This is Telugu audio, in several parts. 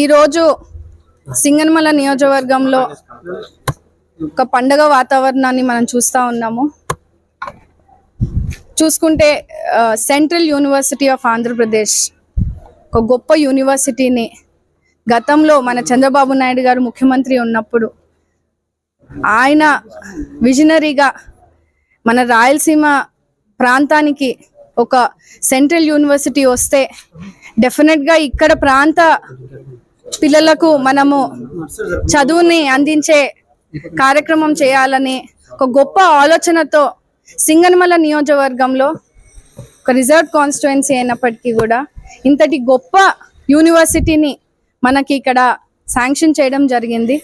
ఈరోజు సింగనమల నియోజకవర్గంలో ఒక పండగ వాతావరణాన్ని మనం చూస్తూ ఉన్నాము. చూసుకుంటే సెంట్రల్ యూనివర్సిటీ ఆఫ్ ఆంధ్రప్రదేశ్ ఒక గొప్ప యూనివర్సిటీని గతంలో మన చంద్రబాబు నాయుడు గారు ముఖ్యమంత్రి ఉన్నప్పుడు ఆయన విజనరీగా మన రాయలసీమ ప్రాంతానికి ఒక సెంట్రల్ యూనివర్సిటీ వస్తే డెఫినెట్గా ఇక్కడ ప్రాంత పిల్లలకు మనము చదువుని అందించే కార్యక్రమం చేయాలని ఒక గొప్ప ఆలోచనతో సింగనమల నియోజకవర్గంలో ఒక రిజర్వ్ కాన్స్టిట్యుయెన్సీ అయినప్పటికీ కూడా ఇంతటి గొప్ప యూనివర్సిటీని మనకి ఇక్కడ శాంక్షన్ చేయడం జరిగింది.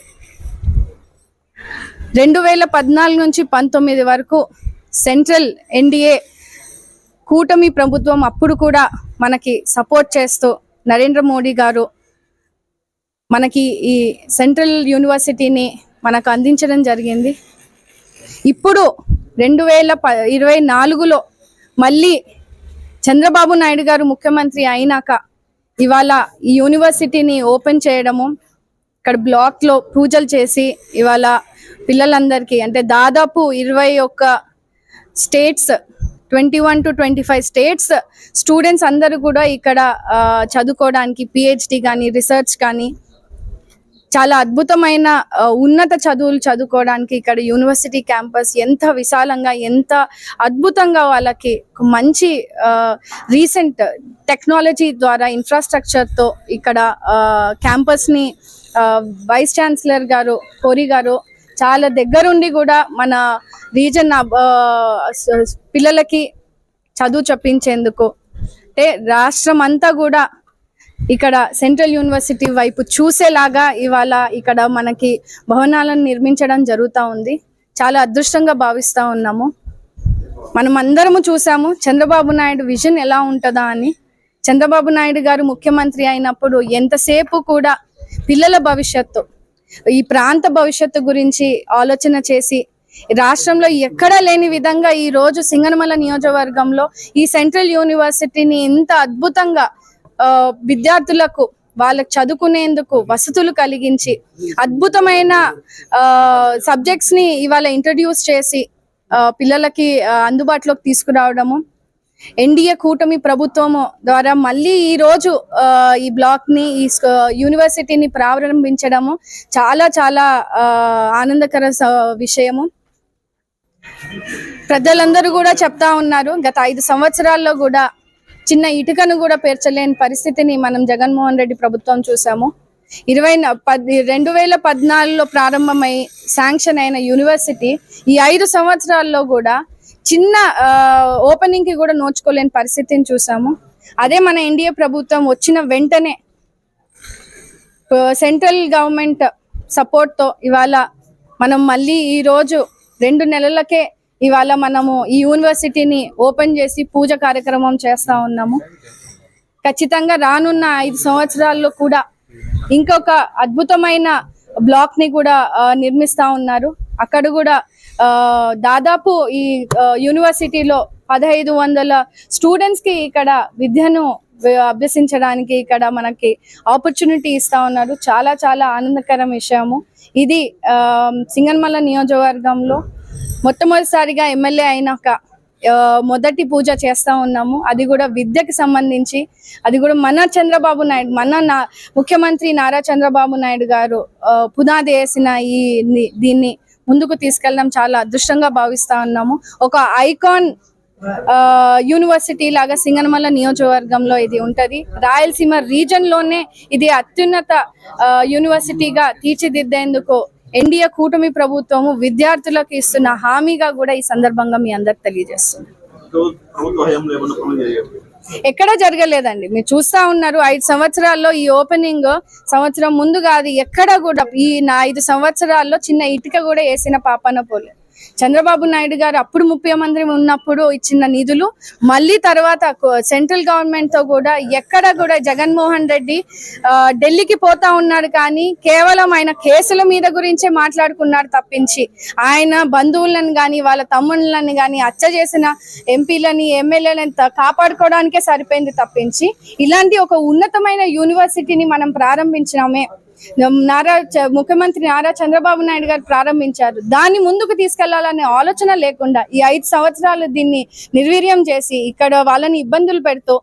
రెండు వేల పద్నాలుగు నుంచి పంతొమ్మిది వరకు సెంట్రల్ ఎన్డీఏ కూటమి ప్రభుత్వం అప్పుడు కూడా మనకి సపోర్ట్ చేస్తూ నరేంద్ర మోడీ గారు మనకి ఈ సెంట్రల్ యూనివర్సిటీని మనకు అందించడం జరిగింది. ఇప్పుడు రెండు వేల ప ఇరవై నాలుగులో మళ్ళీ చంద్రబాబు నాయుడు గారు ముఖ్యమంత్రి అయినాక ఇవాళ ఈ యూనివర్సిటీని ఓపెన్ చేయడము ఇక్కడ బ్లాక్లో పూజలు చేసి ఇవాళ పిల్లలందరికీ అంటే దాదాపు ఇరవై ఒక్క states twenty one to twenty five states students అందరూ కూడా ఇక్కడ చదువుకోవడానికి పిహెచ్డి కానీ రీసెర్చ్ కానీ చాలా అద్భుతమైన ఉన్నత చదువులు చదువుకోవడానికి ఇక్కడ యూనివర్సిటీ క్యాంపస్ ఎంత విశాలంగా ఎంత అద్భుతంగా వాళ్ళకి మంచి రీసెంట్ టెక్నాలజీ ద్వారా ఇన్ఫ్రాస్ట్రక్చర్తో ఇక్కడ క్యాంపస్ని వైస్ ఛాన్సలర్ గారు కోరి గారు చాలా దగ్గరుండి కూడా మన రీజన్ పిల్లలకి చదువు చెప్పించేందుకు. అంటే రాష్ట్రం అంతా కూడా ఇక్కడ సెంట్రల్ యూనివర్సిటీ వైపు చూసేలాగా ఇవాళ ఇక్కడ మనకి భవనాలను నిర్మించడం జరుగుతూ ఉంది. చాలా అదృష్టంగా భావిస్తూ ఉన్నాము. మనం అందరము చూసాము చంద్రబాబు నాయుడు విజన్ ఎలా ఉంటుందా అని. చంద్రబాబు నాయుడు గారు ముఖ్యమంత్రి అయినప్పుడు ఎంతసేపు కూడా పిల్లల భవిష్యత్తు ఈ ప్రాంత భవిష్యత్తు గురించి ఆలోచన చేసి రాష్ట్రంలో ఎక్కడా లేని విధంగా ఈ రోజు సింగనమల నియోజకవర్గంలో ఈ సెంట్రల్ యూనివర్సిటీని ఇంత అద్భుతంగా ఆ, విద్యార్థులకు వాళ్ళకి చదువుకునేందుకు వసతులు కలిగించి అద్భుతమైన సబ్జెక్ట్స్ని ఇవాళ ఇంట్రడ్యూస్ చేసి ఆ, పిల్లలకి అందుబాటులోకి తీసుకురావడము ఎన్డీఏ కూటమి ప్రభుత్వము ద్వారా మళ్ళీ ఈ రోజు ఈ బ్లాక్ని ఈ యూనివర్సిటీని ప్రారంభించడము చాలా చాలా ఆనందకర స- విషయము. ప్రజలందరూ కూడా చెప్తా ఉన్నారు గత ఐదు సంవత్సరాల్లో కూడా చిన్న ఇటుకను కూడా పేర్చలేని పరిస్థితిని మనం జగన్మోహన్ రెడ్డి ప్రభుత్వం చూసాము. ఇరవై పది రెండు వేల పద్నాలుగులో ప్రారంభమై శాంక్షన్ అయిన యూనివర్సిటీ ఈ ఐదు సంవత్సరాల్లో కూడా చిన్న ఓపెనింగ్కి కూడా నోచుకోలేని పరిస్థితిని చూసాము. అదే మన ఎన్డీఏ ప్రభుత్వం వచ్చిన వెంటనే సెంట్రల్ గవర్నమెంట్ సపోర్ట్తో ఇవాళ మనం మళ్ళీ ఈ రోజు రెండు నెలలకే ఇవాళ మనము ఈ యూనివర్సిటీని ఓపెన్ చేసి పూజ కార్యక్రమం చేస్తా ఉన్నాము. ఖచ్చితంగా రానున్న ఐదు సంవత్సరాల్లో కూడా ఇంకొక అద్భుతమైన బ్లాక్ని కూడా నిర్మిస్తూ నిర్మిస్తా ఉన్నారు. అక్కడ కూడా దాదాపు ఈ యూనివర్సిటీలో పదహైదు వందల స్టూడెంట్స్కి ఇక్కడ విద్యను అభ్యసించడానికి ఇక్కడ మనకి ఆపర్చునిటీ ఇస్తా ఉన్నారు. చాలా చాలా ఆనందకరం విషయము. ఇది సింగన్మల్ల సింగన్మల నియోజకవర్గంలో మొట్టమొదటిసారిగా ఎమ్మెల్యే అయినాక మొదటి పూజ చేస్తా ఉన్నాము. అది కూడా విద్యకి సంబంధించి అది కూడా మన చంద్రబాబు నాయుడు మన నా ముఖ్యమంత్రి నారా చంద్రబాబు నాయుడు గారు పునాది వేసిన ఈ దీన్ని ముందుకు తీసుకెళ్ళడం చాలా అదృష్టంగా భావిస్తా ఉన్నాము. ఒక ఐకాన్ ఆ, యూనివర్సిటీ లాగా సింగనమల నియోజకవర్గంలో ఇది ఉంటది. రాయలసీమ రీజన్లోనే ఇది అత్యున్నత యూనివర్సిటీగా తీర్చిదిద్దేందుకు ఎన్డీఏ కూటమి ప్రభుత్వము విద్యార్థులకు ఇస్తున్న హామీగా కూడా ఈ సందర్భంగా మీ అందరికి తెలియజేస్తుంది ఎక్కడా ఎక్కడ జరగలేదండి. మీరు చూస్తా ఉన్నారు ఐదు సంవత్సరాల్లో ఈ ఓపెనింగ్ సంవత్సరం ముందు కాదు ఎక్కడ కూడా ఈ నా ఐదు సంవత్సరాల్లో చిన్న ఇటుక కూడా వేసిన పాపన పోలే. చంద్రబాబు నాయుడు గారు అప్పుడు ముఖ్యమంత్రి ఉన్నప్పుడు ఇచ్చిన నిధులు మళ్ళీ తర్వాత సెంట్రల్ గవర్నమెంట్తో కూడా ఎక్కడ కూడా జగన్మోహన్ రెడ్డి ఢిల్లీకి పోతా ఉన్నాడు కానీ కేవలం ఆయన కేసుల మీద గురించే మాట్లాడుకున్నాడు తప్పించి. ఆయన బంధువులను కానీ వాళ్ళ తమ్ముళ్ళని కానీ హత్య చేసిన ఎంపీలని ఎమ్మెల్యేలని కాపాడుకోవడానికే సరిపోయింది తప్పించి. ఇలాంటి ఒక ఉన్నతమైన యూనివర్సిటీని మనం ప్రారంభించినామే. నారా చ- ముఖ్యమంత్రి నారా చంద్రబాబు నాయుడు గారు ప్రారంభించారు. దాన్ని ముందుకు తీసుకెళ్ళాలనే ఆలోచన లేకుండా ఈ ఐదు సంవత్సరాలు దీన్ని నిర్వీర్యం చేసి ఇక్కడ వాళ్ళని ఇబ్బందులు పెడుతూ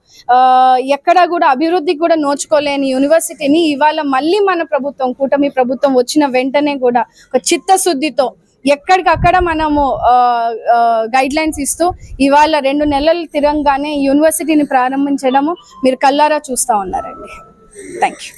ఎక్కడా కూడా అభివృద్ధికి కూడా నోచుకోలేని యూనివర్సిటీని ఇవాళ మళ్ళీ మన ప్రభుత్వం కూటమి ప్రభుత్వం వచ్చిన వెంటనే కూడా ఒక చిత్తశుద్ధితో ఎక్కడికక్కడ మనము గైడ్ లైన్స్ ఇస్తూ ఇవాళ రెండు నెలలు తిరంగానే యూనివర్సిటీని ప్రారంభించడము మీరు కల్లారా చూస్తా ఉన్నారండి. Thank you